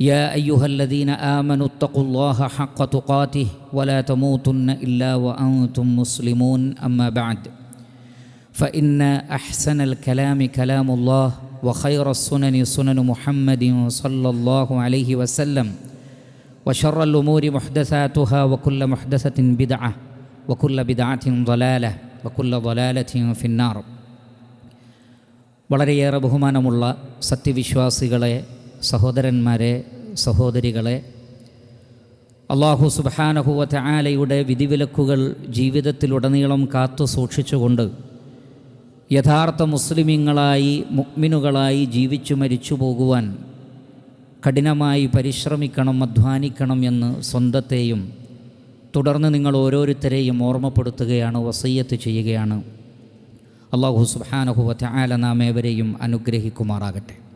يا ايها الذين امنوا اتقوا الله حق تقاته ولا تموتن الا وانتم مسلمون اما بعد فان احسن الكلام كلام الله وخير السنن سنن محمد صلى الله عليه وسلم وشر الامور محدثاتها وكل محدثه بدعه وكل بدعه ضلاله وكل ضلاله في النار വളരെയേറെ ബഹുമാനമുള്ള സത്യവിശ്വാസികളെ സഹോദരന്മാരെ സഹോദരികളെ അള്ളാഹു സുബാനഹുവത്തെ ആലയുടെ വിധിവിലക്കുകൾ ജീവിതത്തിലുടനീളം കാത്തു സൂക്ഷിച്ചുകൊണ്ട് യഥാർത്ഥ മുസ്ലിമീങ്ങളായി മുക്മിനുകളായി ജീവിച്ചു മരിച്ചു പോകുവാൻ കഠിനമായി പരിശ്രമിക്കണം അധ്വാനിക്കണം എന്ന് സ്വന്തത്തെയും തുടർന്ന് നിങ്ങൾ ഓരോരുത്തരെയും ഓർമ്മപ്പെടുത്തുകയാണ് വസയ്യത്ത് ചെയ്യുകയാണ്. അള്ളാഹു സുബാനഹുവത്തെ ആല നാം ഏവരെയും അനുഗ്രഹിക്കുമാറാകട്ടെ.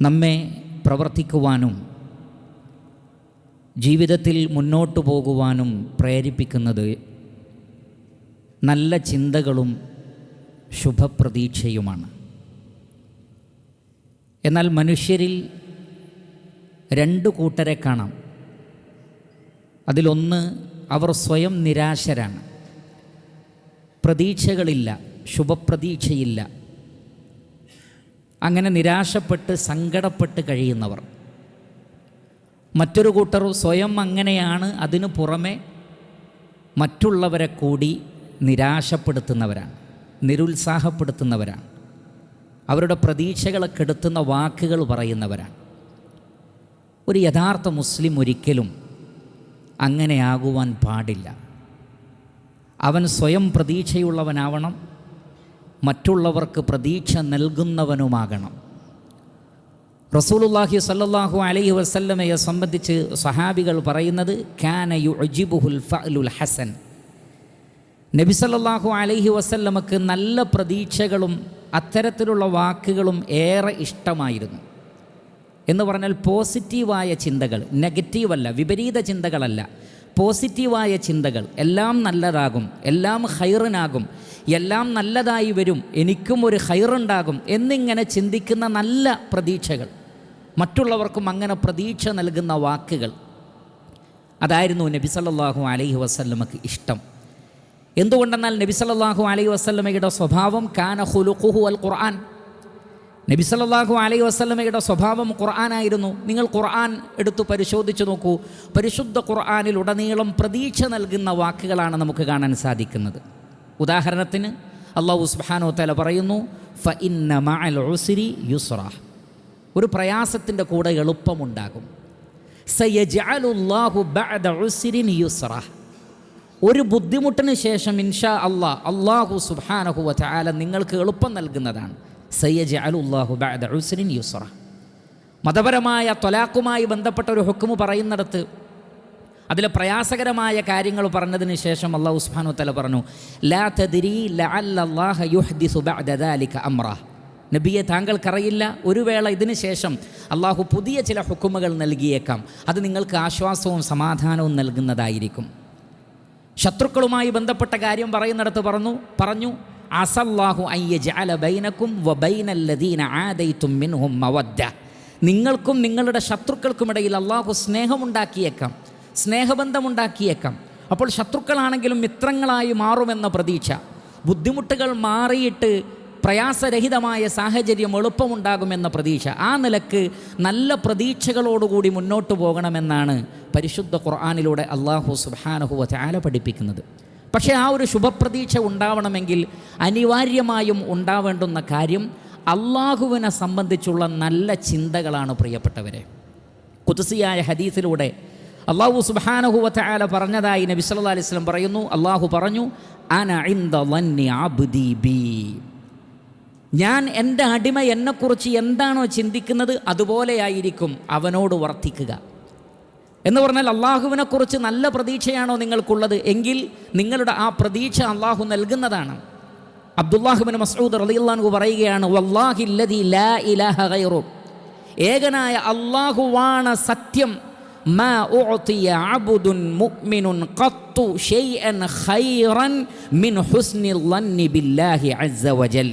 നമ്മെ പ്രവർത്തിക്കുവാനും ജീവിതത്തിൽ മുന്നോട്ടു പോകുവാനും പ്രേരിപ്പിക്കുന്നത് നല്ല ചിന്തകളും ശുഭപ്രതീക്ഷയുമാണ്. എന്നാൽ മനുഷ്യരിൽ രണ്ട് കൂട്ടരെ കാണാം. അതിലൊന്ന് അവർ സ്വയം നിരാശരാണ്. പ്രതീക്ഷകളില്ല ശുഭപ്രതീക്ഷയില്ല. അങ്ങനെ നിരാശപ്പെട്ട് സങ്കടപ്പെട്ട് കഴിയുന്നവർ. മറ്റൊരു കൂട്ടർ സ്വയം അങ്ങനെയാണ് അതിനു പുറമെ മറ്റുള്ളവരെ കൂടി നിരാശപ്പെടുത്തുന്നവരാണ് നിരുത്സാഹപ്പെടുത്തുന്നവരാണ്. അവരുടെ പ്രതീക്ഷകളെ കെടുത്തുന്ന വാക്കുകൾ പറയുന്നവരാണ്. ഒരു യഥാർത്ഥ മുസ്ലിം ഒരിക്കലും അങ്ങനെയാകുവാൻ പാടില്ല. അവൻ സ്വയം പ്രതീക്ഷയുള്ളവനാവണം മറ്റുള്ളവർക്ക് പ്രതീക്ഷ നൽകുന്നവനുമാകണം. റസൂലുല്ലാഹി സല്ലാഹു അലൈഹി വസല്ലമയെ സംബന്ധിച്ച് സഹാബികൾ പറയുന്നത് കാന യുജിബുഹുൽ ഫഅലുൽ ഹസൻ. നബി സല്ലാഹു അലൈഹി വസല്ലമക്ക് നല്ല പ്രതീക്ഷകളും അത്തരത്തിലുള്ള വാക്കുകളും ഏറെ ഇഷ്ടമായിരുന്നു. എന്ന് പറഞ്ഞാൽ പോസിറ്റീവായ ചിന്തകൾ നെഗറ്റീവല്ല വിപരീത ചിന്തകളല്ല. പോസിറ്റീവായ ചിന്തകൾ എല്ലാം നല്ലതാകും എല്ലാം ഹൈറിനാകും എല്ലാം നല്ലതായി വരും എനിക്കും ഒരു ഹൈറുണ്ടാകും എന്നിങ്ങനെ ചിന്തിക്കുന്ന നല്ല പ്രതീക്ഷകൾ. മറ്റുള്ളവർക്കും അങ്ങനെ പ്രതീക്ഷ നൽകുന്ന വാക്കുകൾ. അതായിരുന്നു നബി സല്ലാഹു അലൈഹി വസല്ലമക്ക് ഇഷ്ടം. എന്തുകൊണ്ടെന്നാൽ നബി സല്ലാഹു അലൈഹി വസല്ലമയുടെ സ്വഭാവം കാന ഹുലുഖുഹു അൽ ഖുർആൻ. നബി സല്ലാഹു അലൈഹി വസല്ലമയുടെ സ്വഭാവം ഖുർആനായിരുന്നു. നിങ്ങൾ ഖുർആൻ എടുത്തു പരിശോധിച്ചു നോക്കൂ. പരിശുദ്ധ ഖുർആനിൽ ഉടനീളം പ്രതീക്ഷ നൽകുന്ന വാക്കുകളാണ് നമുക്ക് കാണാൻ സാധിക്കുന്നത്. ഉദാഹരണത്തിന് അള്ളാഹു സുബാനോ തല പറയുന്നു ഫ ഇന്ന മഅൽ ഉസ്രി ഒരു പ്രയാസത്തിന്റെ കൂടെ എളുപ്പമുണ്ടാകും. സയജഅലുല്ലാഹു ബഅദ ഉസ്രിൻ ഒരു ബുദ്ധിമുട്ടിന് ശേഷം ഇൻഷാ അള്ളാ അള്ളാഹു സുബാനഹു വാല നിങ്ങൾക്ക് എളുപ്പം നൽകുന്നതാണ്. സയ്യജ് അലുല്ലാഹു ബഅദ ഉസ്രിൻ യുസ്ര മതപരമായ തൊലാക്കുമായി ബന്ധപ്പെട്ട ഒരു ഹുക്കുമ് പറയുന്നിടത്ത് അതിലെ പ്രയാസകരമായ കാര്യങ്ങൾ പറഞ്ഞതിന് ശേഷം അള്ളാഹു ഉസ്മാനു തല പറഞ്ഞു ലാ അംറ. നബിയെ താങ്കൾക്കറിയില്ല ഒരു വേള ഇതിന് ശേഷം അള്ളാഹു പുതിയ ചില ഹുക്കുമുകൾ നൽകിയേക്കാം. അത് നിങ്ങൾക്ക് ആശ്വാസവും സമാധാനവും നൽകുന്നതായിരിക്കും. ശത്രുക്കളുമായി ബന്ധപ്പെട്ട കാര്യം പറയുന്നിടത്ത് പറഞ്ഞു പറഞ്ഞു അസല്ലാഹു അയ്യജഅല ബൈനക്കും വബൈനല്ലദീന ആദൈതും മിൻഹും മവദ്ദ. നിങ്ങൾക്കും നിങ്ങളുടെ ശത്രുക്കൾക്കുമിടയിൽ അള്ളാഹു സ്നേഹമുണ്ടാക്കിയേക്കാം. സ്നേഹബന്ധമുണ്ടാക്കിയേക്കാം. അപ്പോൾ ശത്രുക്കളാണെങ്കിലും മിത്രങ്ങളായി മാറുമെന്ന പ്രതീക്ഷ. ബുദ്ധിമുട്ടുകൾ മാറിയിട്ട് പ്രയാസരഹിതമായ സാഹചര്യം എളുപ്പമുണ്ടാകുമെന്ന പ്രതീക്ഷ. ആ നിലയ്ക്ക് നല്ല പ്രതീക്ഷകളോടുകൂടി മുന്നോട്ട് പോകണമെന്നാണ് പരിശുദ്ധ ഖുർആാനിലൂടെ അള്ളാഹു സുബാനഹുവ ചാല പഠിപ്പിക്കുന്നത്. പക്ഷേ ആ ഒരു ശുഭപ്രതീക്ഷ ഉണ്ടാവണമെങ്കിൽ അനിവാര്യമായും ഉണ്ടാവേണ്ടുന്ന കാര്യം അള്ളാഹുവിനെ സംബന്ധിച്ചുള്ള നല്ല ചിന്തകളാണ് പ്രിയപ്പെട്ടവരെ. കുതുസിയായ ഹദീസിലൂടെ അള്ളാഹു സുബാനഹുവത്ത ആല പറഞ്ഞതായി നബി സല്ലാ അലൈഹി സ്വലം പറയുന്നു. അള്ളാഹു പറഞ്ഞു ബി. ഞാൻ എന്റെ അടിമ എന്നെക്കുറിച്ച് എന്താണോ ചിന്തിക്കുന്നത് അതുപോലെയായിരിക്കും അവനോട് വർത്തിക്കുക. എന്ന് പറഞ്ഞാൽ അള്ളാഹുവിനെക്കുറിച്ച് നല്ല പ്രതീക്ഷയാണോ നിങ്ങൾക്കുള്ളത്? എങ്കിൽ നിങ്ങളുടെ ആ പ്രതീക്ഷ അള്ളാഹു നൽകുന്നതാണ്. അബ്ദുല്ലാഹുബിൻ മസൂദ് റളിയല്ലാഹു പറയുകയാണ് വല്ലാഹില്ലതി ലാ ഇലാഹ ഗൈറു ഏകനായ അള്ളാഹുവാണ് സത്യം മാ ഉഅതിയ അബ്ദുൻ മുഅ്മിനുൻ ഖത്തു ഷൈഅൻ ഖൈറൻ മിൻ ഹുസ്നിൽ ളന്നി ബില്ലാഹി അസ്സ വജൽ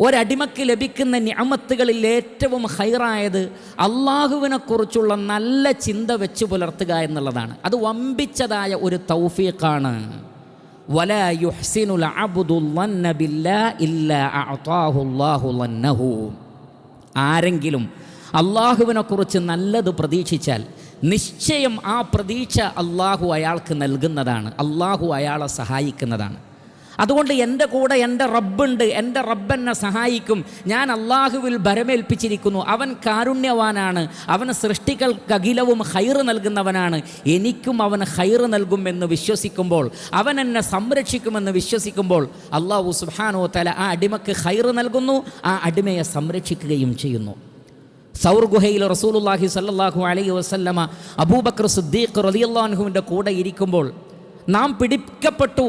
ഒരടിമക്ക് ലഭിക്കുന്ന ഞാമത്തുകളിൽ ഏറ്റവും ഹൈറായത് അള്ളാഹുവിനെ കുറിച്ചുള്ള നല്ല ചിന്ത വെച്ച് പുലർത്തുക എന്നുള്ളതാണ്. അത് വമ്പിച്ചതായ ഒരു തൗഫീഖാണ്. വല യുഹ്സിനുൽ ബില്ലാ ഇല്ലാ ആരെങ്കിലും അള്ളാഹുവിനെ കുറിച്ച് നല്ലത് പ്രതീക്ഷിച്ചാൽ നിശ്ചയം ആ പ്രതീക്ഷ അള്ളാഹു അയാൾക്ക് നൽകുന്നതാണ്. അള്ളാഹു അയാളെ സഹായിക്കുന്നതാണ്. അതുകൊണ്ട് എന്റെ കൂടെ എന്റെ റബ്ബുണ്ട് എന്റെ റബ്ബെന്നെ സഹായിക്കും. ഞാൻ അള്ളാഹുവിൽ ഭരമേൽപ്പിച്ചിരിക്കുന്നു. അവൻ കാരുണ്യവാനാണ്. അവൻ സൃഷ്ടികൾക്ക് അഖിലവും ഹൈർ നൽകുന്നവനാണ്. എനിക്കും അവൻ ഹൈറ് നൽകുമെന്ന് വിശ്വസിക്കുമ്പോൾ അവൻ എന്നെ സംരക്ഷിക്കുമെന്ന് വിശ്വസിക്കുമ്പോൾ അള്ളാഹു സുഹാനോ തല ആ അടിമക്ക് ഹൈർ നൽകുന്നു ആ അടിമയെ സംരക്ഷിക്കുകയും ചെയ്യുന്നു. സൗർ ഗുഹയിൽ റസൂലുല്ലാഹി സല്ലാഹു അലൈഹി വസല്ലമ അബൂബക്കർ സിദ്ദീഖ് റലിയല്ലാൻഹുവിന്റെ കൂടെ ഇരിക്കുമ്പോൾ നാം പിടിക്കപ്പെട്ടു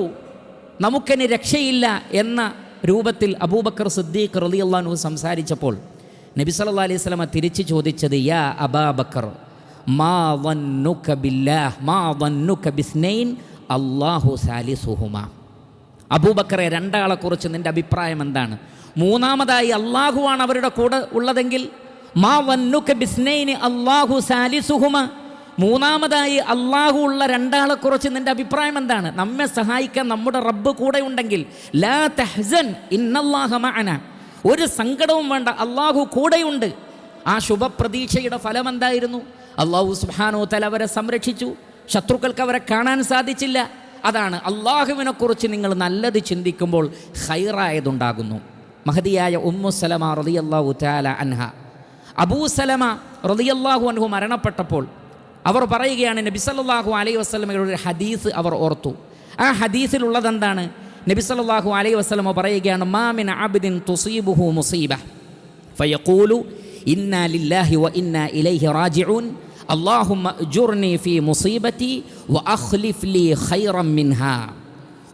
നമുക്കിനി രക്ഷയില്ല എന്ന രൂപത്തിൽ അബൂബക്കർ സിദ്ദീഖ് റളിയല്ലാഹു സംസാരിച്ചപ്പോൾ നബി സല്ലാ അലൈഹി വസല്ലമ തിരിച്ചു ചോദിച്ചത് യാ അബാബക്കർ മാ വന്നുക ബില്ലാഹ് മാ വന്നുക ബിസ്നൈൻ അബൂബക്കറെ രണ്ടാളെക്കുറിച്ച് നിന്റെ അഭിപ്രായം എന്താണ്? മൂന്നാമതായി അള്ളാഹുവാണ് അവരുടെ കൂടെ ഉള്ളതെങ്കിൽ അള്ളാഹു സാലിസുഹുമ. മൂന്നാമതായി അള്ളാഹു ഉള്ള രണ്ടാളെക്കുറിച്ച് നിന്റെ അഭിപ്രായം എന്താണ്? നമ്മെ സഹായിക്കാൻ നമ്മുടെ റബ്ബ് കൂടെ ഉണ്ടെങ്കിൽ ലാ ഒരു സങ്കടവും വേണ്ട അള്ളാഹു കൂടെയുണ്ട്. ആ ശുഭപ്രതീക്ഷയുടെ ഫലം എന്തായിരുന്നു? അള്ളാഹു സുഹാനോ തല അവരെ സംരക്ഷിച്ചു. ശത്രുക്കൾക്ക് അവരെ കാണാൻ സാധിച്ചില്ല. അതാണ് അള്ളാഹുവിനെ കുറിച്ച് നിങ്ങൾ നല്ലത് ചിന്തിക്കുമ്പോൾ ഹൈറായതുണ്ടാകുന്നു. മഹതിയായ ഉമ്മു സലമ റളിയല്ലാഹു തആല അൻഹ. അബൂ സലമ റളിയല്ലാഹു അൻഹു മരണപ്പെട്ടപ്പോൾ അവർ പറയുകയാണ് നബി സല്ലല്ലാഹു അലൈഹി വസല്ലമയുടെ ഒരു ഹദീസ് അവർ ഓർത്തു. ആ ഹദീസിലുള്ളത് എന്താണ്? നബി സല്ലല്ലാഹു അലൈഹി വസല്ലമ പറയുകയാണ് മാമിൻ അബിദിൻ തുസീബുഹു മുസീബ. ഫയഖൂലു ഇന്നാ ലില്ലാഹി വ ഇന്നാ ഇലൈഹി റാജിഊൻ. അല്ലാഹുമ്മ അജ്റുനി ഫീ മുസീബത്തി വ അഖ്ലിഫ് ലീ ഖൈറൻ മിൻഹാ.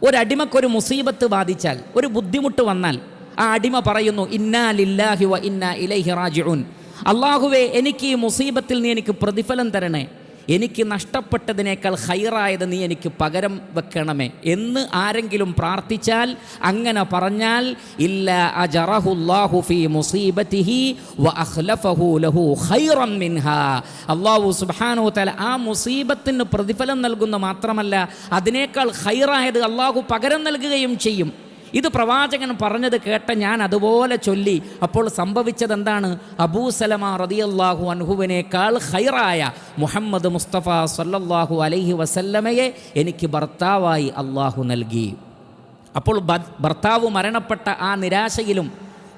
ഒരടിമക്കൊരു മുസീബത്ത് ബാധിച്ചാൽ ഒരു ബുദ്ധിമുട്ട് വന്നാൽ ആ അടിമ പറയുന്നു ഇന്നാ ലില്ലാഹി വ ഇന്നാ ഇലൈഹി റാജിഊൻ. അള്ളാഹുവേ എനിക്ക് ഈ മുസീബത്തിൽ നീ എനിക്ക് പ്രതിഫലം തരണേ. എനിക്ക് നഷ്ടപ്പെട്ടതിനേക്കാൾ ഹൈറായത് നീ എനിക്ക് പകരം വെക്കണമേ. എന്ന് ആരെങ്കിലും പ്രാർത്ഥിച്ചാൽ അങ്ങനെ പറഞ്ഞാൽ ഇല്ല അജറഹുല്ലാഹു ഫീ മുസീബത്തിഹി വ അഖ്ലഫഹു ലഹു ഖൈറൻ മിൻഹാ. അല്ലാഹു സുബ്ഹാനഹു തആല ആ മുസീബത്തിന് പ്രതിഫലം നൽകുന്ന മാത്രമല്ല അതിനേക്കാൾ ഹൈറായത് അള്ളാഹു പകരം നൽകുകയും ചെയ്യും. ഇത് പ്രവാചകൻ പറഞ്ഞത് കേട്ട ഞാൻ അതുപോലെ ചൊല്ലി. അപ്പോൾ സംഭവിച്ചത് എന്താണ് അബൂസലമ റതിയല്ലാഹു അൻഹുവിനേക്കാൾ ഹൈറായ മുഹമ്മദ് മുസ്തഫ സല്ലല്ലാഹു അലൈഹി വസല്ലമയെ എനിക്ക് ഭർത്താവായി അള്ളാഹു നൽകി. അപ്പോൾ ഭർത്താവ് മരണപ്പെട്ട ആ നിരാശയിലും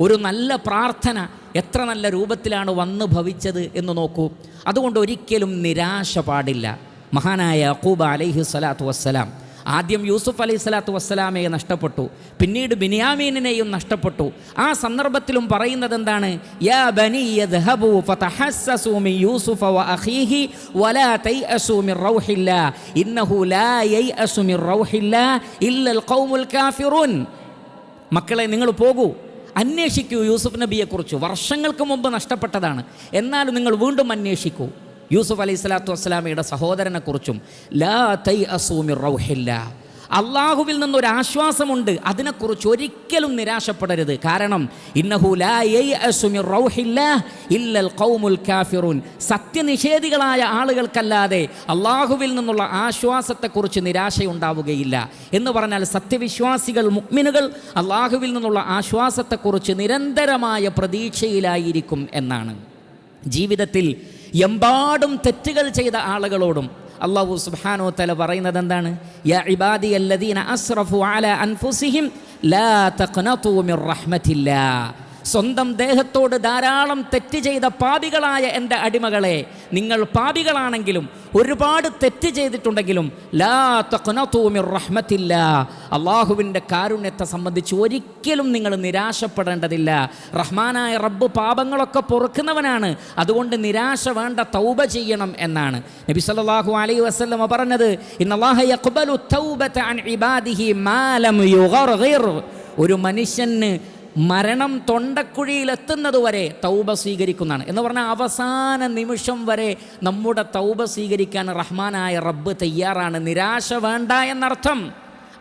ഒരു നല്ല പ്രാർത്ഥന എത്ര നല്ല രൂപത്തിലാണ് വന്നു ഭവിച്ചത് എന്ന് നോക്കൂ. അതുകൊണ്ട് ഒരിക്കലും നിരാശ പാടില്ല. മഹാനായ അക്കൂബ അലൈഹി സ്വലാത്തു വസ്സലാം ആദ്യം യൂസുഫ് അലൈഹി സ്വലാത്തു വസ്സലാമയെ നഷ്ടപ്പെട്ടു. പിന്നീട് ബിനിയാമീനിനെയും നഷ്ടപ്പെട്ടു. ആ സന്ദർഭത്തിലും പറയുന്നത് എന്താണ്? യാ ബനി വ അഖീഹി വലാ ഇന്നഹു ലാ ഇല്ലൽ ഖൗമുൽ കാഫിറൂൻ. മക്കളെ നിങ്ങൾ പോകൂ. അന്വേഷിക്കൂ യൂസുഫ് നബിയെക്കുറിച്ച്. വർഷങ്ങൾക്ക് മുമ്പ് നഷ്ടപ്പെട്ടതാണ്. എന്നാലും നിങ്ങൾ വീണ്ടും അന്വേഷിക്കൂ. യൂസുഫ് അലൈഹി സ്വലാത്തു വസ്സലാമയുടെ സഹോദരനെക്കുറിച്ചും ലാ തൈ അസൂമി റൗഹില്ല. അള്ളാഹുവിൽ നിന്നൊരു ആശ്വാസമുണ്ട് അതിനെക്കുറിച്ച് ഒരിക്കലും നിരാശപ്പെടരുത്. കാരണം സത്യനിഷേധികളായ ആളുകൾക്കല്ലാതെ അള്ളാഹുവിൽ നിന്നുള്ള ആശ്വാസത്തെക്കുറിച്ച് നിരാശയുണ്ടാവുകയില്ല. എന്ന് പറഞ്ഞാൽ സത്യവിശ്വാസികൾ മുക്മിനുകൾ അള്ളാഹുവിൽ നിന്നുള്ള ആശ്വാസത്തെക്കുറിച്ച് നിരന്തരമായ പ്രതീക്ഷയിലായിരിക്കും എന്നാണ്. ജീവിതത്തിൽ എമ്പാടും തെറ്റുകൾ ചെയ്ത ആളുകളോടും അള്ളാഹു സുബാനോ തല പറയുന്നത് എന്താണ്? യാ ഇബാദി അസ്റഫു അല അൻഫുസിഹിം ലാ തഖ്നതു മിർ റഹ്മത്തില്ലാ. സ്വന്തം ദേഹത്തോട് ധാരാളം തെറ്റ് ചെയ്ത പാപികളായ എന്റെ അടിമകളെ നിങ്ങൾ പാപികളാണെങ്കിലും ഒരുപാട് തെറ്റ് ചെയ്തിട്ടുണ്ടെങ്കിലും ലാ തഖ്നതൂ റഹ്മത്തില്ല. അള്ളാഹുവിന്റെ കാരുണ്യത്തെ സംബന്ധിച്ച് ഒരിക്കലും നിങ്ങൾ നിരാശപ്പെടേണ്ടതില്ല. റഹ്മാനായ റബ്ബ് പാപങ്ങളൊക്കെ പൊറുക്കുന്നവനാണ്. അതുകൊണ്ട് നിരാശ വേണ്ട തൗബ ചെയ്യണം എന്നാണ്. നബി സല്ലല്ലാഹു അലൈഹി വസ്ലമ പറഞ്ഞത് യുഗർഗിർ ഒരു മനുഷ്യന് മരണം തൊണ്ടക്കുഴിയിലെത്തുന്നത് വരെ തൗബ സ്വീകരിക്കുന്നതാണ്. എന്ന് പറഞ്ഞാൽ അവസാന നിമിഷം വരെ നമ്മുടെ തൗബ സ്വീകരിക്കാൻ റഹ്മാനായ റബ്ബ് തയ്യാറാണ്. നിരാശ വേണ്ട എന്നർത്ഥം.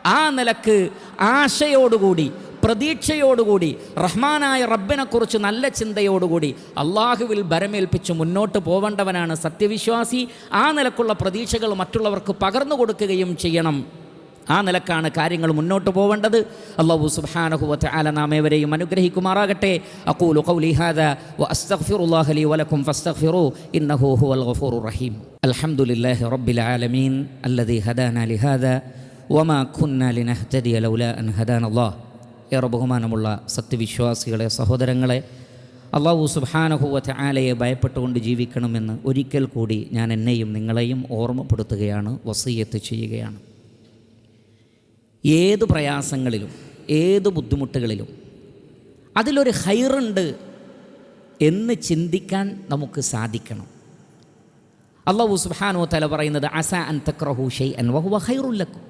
ആ നിലയ്ക്ക് ആശയോടുകൂടി പ്രതീക്ഷയോടുകൂടി റഹ്മാനായ റബ്ബിനെക്കുറിച്ച് നല്ല ചിന്തയോടുകൂടി അള്ളാഹുവിൽ ബരമേൽപ്പിച്ച് മുന്നോട്ട് പോവേണ്ടവനാണ് സത്യവിശ്വാസി. ആ നിലക്കുള്ള പ്രതീക്ഷകൾ മറ്റുള്ളവർക്ക് പകർന്നു കൊടുക്കുകയും ചെയ്യണം. ആ നിലക്കാണ് കാര്യങ്ങൾ മുന്നോട്ട് പോവേണ്ടത്. അള്ളാഹു സുബ്ഹാനഹു വതആല നാം ഏവരെയും അനുഗ്രഹിക്കുമാറാകട്ടെ. അഖൂലു ഖൗലി ഹാദാ വഅസ്തഗ്ഫിറുല്ലാഹ ലി വലക്കും ഇന്നഹു ഹുവൽ റഹീം. അൽഹംദുലില്ലാഹി റബ്ബിൽ ആലമീൻ. ഹദാന വമാ ലിനഹ്തദിയ അൻ ഏറെ ബഹുമാനമുള്ള സത്യവിശ്വാസികളെ സഹോദരങ്ങളെ അള്ളാഹു സുബ്ഹാനഹു വതആലയെ ഭയപ്പെട്ടുകൊണ്ട് ജീവിക്കണമെന്ന് ഒരിക്കൽ കൂടി ഞാൻ എന്നെയും നിങ്ങളെയും ഓർമ്മപ്പെടുത്തുകയാണ് വസീയത്ത് ചെയ്യുകയാണ്. ഏത് പ്രയാസങ്ങളിലും ഏത് ബുദ്ധിമുട്ടുകളിലും. അതിലൊരു ഹൈറുണ്ട് എന്ന് ചിന്തിക്കാൻ നമുക്ക് സാധിക്കണം. അള്ളാഹു സുഹാനോ തല പറയുന്നത് അസ അൻ തക്രഹു അൻ വഹുവ ഹൈറുല്ലക്കും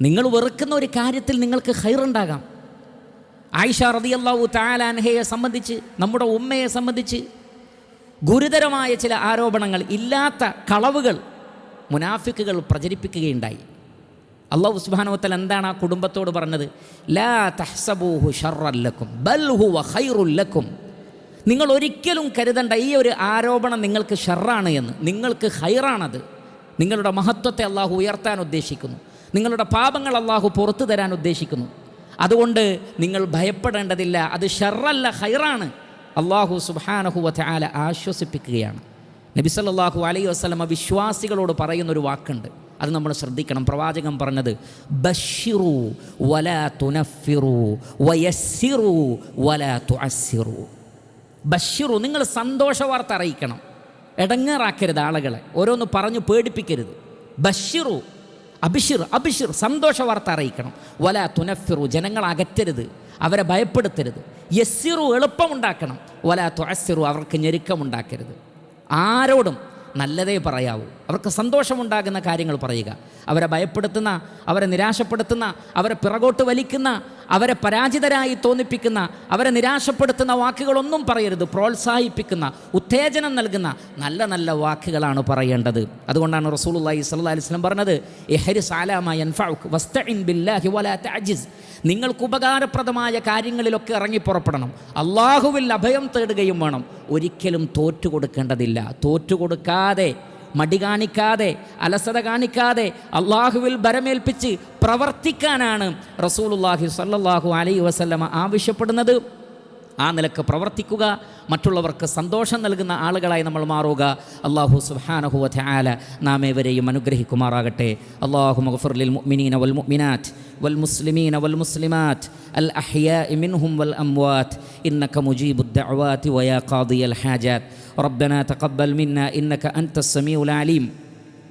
നിങ്ങൾ വെറുക്കുന്ന ഒരു കാര്യത്തിൽ നിങ്ങൾക്ക് ഹൈറുണ്ടാകാം. ആയിഷ റതി അള്ളാഹു താലാൻഹയെ സംബന്ധിച്ച് നമ്മുടെ ഉമ്മയെ സംബന്ധിച്ച് ഗുരുതരമായ ചില ആരോപണങ്ങൾ ഇല്ലാത്ത കളവുകൾ മുനാഫിക്കുകൾ പ്രചരിപ്പിക്കുകയുണ്ടായി. അള്ളാഹു സുബാനോത്തൽ എന്താണ് ആ കുടുംബത്തോട് പറഞ്ഞത്? ലാ തഹ്സബൂഹു ഷർറല്ലക്കും ബൽഹു ഹുവ ഖൈറുല്ലക്കും നിങ്ങൾ ഒരിക്കലും കരുതണ്ട ഈ ഒരു ആരോപണം നിങ്ങൾക്ക് ഷെറാണ് എന്ന്. നിങ്ങൾക്ക് ഹൈറാണത് നിങ്ങളുടെ മഹത്വത്തെ അള്ളാഹു ഉയർത്താൻ ഉദ്ദേശിക്കുന്നു. നിങ്ങളുടെ പാപങ്ങൾ അള്ളാഹു പുറത്തു തരാൻ ഉദ്ദേശിക്കുന്നു. അതുകൊണ്ട് നിങ്ങൾ ഭയപ്പെടേണ്ടതില്ല. അത് ഷെറല്ല ഹൈറാണ് അള്ളാഹു സുബാനഹുവ ആല ആശ്വസിപ്പിക്കുകയാണ്. നബി സല്ലല്ലാഹു അലൈഹി വസല്ലമ വിശ്വാസികളോട് പറയുന്നൊരു വാക്കുണ്ട്. അത് നമ്മൾ ശ്രദ്ധിക്കണം. പ്രവാചകൻ പറഞ്ഞത് ബഷിറു വല തുനഫിറു വയസ്സിറു വല തുഅസ്സിറു. ബഷിറു നിങ്ങൾ സന്തോഷ വാർത്ത അറിയിക്കണം. ഇടങ്ങേറാക്കരുത് ആളുകളെ. ഓരോന്ന് പറഞ്ഞു പേടിപ്പിക്കരുത്. ബഷിറു അബിഷിർ അബിഷിർ സന്തോഷ വാർത്ത അറിയിക്കണം. വല തുനഫിറു ജനങ്ങൾ അകറ്റരുത് അവരെ ഭയപ്പെടുത്തരുത്. യസ്സിറു എളുപ്പമുണ്ടാക്കണം. വല തുഅസ്സിറു അവർക്ക് ഞെരുക്കമുണ്ടാക്കരുത്. ആരോടും നല്ലതേ പറയാവൂ. അവർക്ക് സന്തോഷമുണ്ടാകുന്ന കാര്യങ്ങൾ പറയുക. അവരെ ഭയപ്പെടുത്തുന്ന അവരെ നിരാശപ്പെടുത്തുന്ന അവരെ പിറകോട്ട് വലിക്കുന്ന അവരെ പരാജിതരായി തോന്നിപ്പിക്കുന്ന അവരെ നിരാശപ്പെടുത്തുന്ന വാക്കുകളൊന്നും പറയരുത്. പ്രോത്സാഹിപ്പിക്കുന്ന ഉത്തേജനം നൽകുന്ന നല്ല നല്ല വാക്കുകളാണ് പറയേണ്ടത്. അതുകൊണ്ടാണ് റസൂലുള്ളാഹി സ്വല്ലല്ലാഹി അലൈഹി വസല്ലം പറഞ്ഞത് എഹരി സാലാമ ബില്ലാഹി വലാ തഅജിസ്. നിങ്ങൾക്ക് ഉപകാരപ്രദമായ കാര്യങ്ങളിലൊക്കെ ഇറങ്ങി പുറപ്പെടണം. അള്ളാഹുവിൽ അഭയം തേടുകയും വേണം. ഒരിക്കലും തോറ്റു കൊടുക്കേണ്ടതില്ല തോറ്റു കൊടുക്കാതെ മടി കാണിക്കാതെ അലസത കാണിക്കാതെ അള്ളാഹുവിൽ ബരമേൽപ്പിച്ച് പ്രവർത്തിക്കാനാണ് റസൂലുള്ളാഹി സ്വല്ലല്ലാഹു അലൈഹി വസല്ലമ ആവശ്യപ്പെടുന്നത് ആ നിലക്ക് പ്രവർത്തിക്കുക മറ്റുള്ളവർക്ക് സന്തോഷം നൽകുന്ന ആളുകളായി നമ്മൾ മാറുക അള്ളാഹു സുബ്ഹാനഹു വതആല നാം ഏവരെയും അനുഗ്രഹിക്കുമാറാകട്ടെ അള്ളാഹു മഗ്ഫിർ ലിൽ മുഅ്മിനീന വൽ മുഅ്മിനാത്ത് والمسلمين والمسلمات الأحياء منهم والأموات إنك مجيب الدعوات ويا قاضي الحاجات ربنا تقبل منا إنك أنت السميع العليم.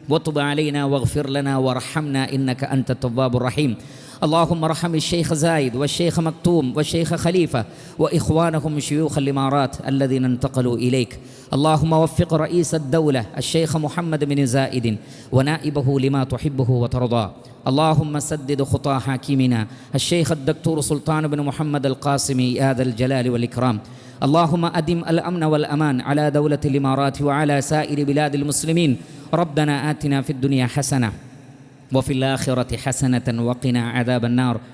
وتب علينا واغفر لنا وارحمنا إنك أنت التواب الرحيم. اللهم ارحم الشيخ زايد والشيخ مكتوم والشيخ خليفة وإخوانهم شيوخ الإمارات الذين انتقلوا إليك. اللهم وفق رئيس الدولة الشيخ محمد بن زائد ونائبه لما تحبه وترضى. اللهم سدد خطى حاكمنا الشيخ الدكتور سلطان بن محمد القاسمي يا ذا الجلال والإكرام. اللهم أدم الأمن والأمان على دولة الإمارات وعلى سائر بلاد المسلمين. ربنا آتنا في الدنيا حسنة وفي الآخرة حسنة وقنا عذاب النار.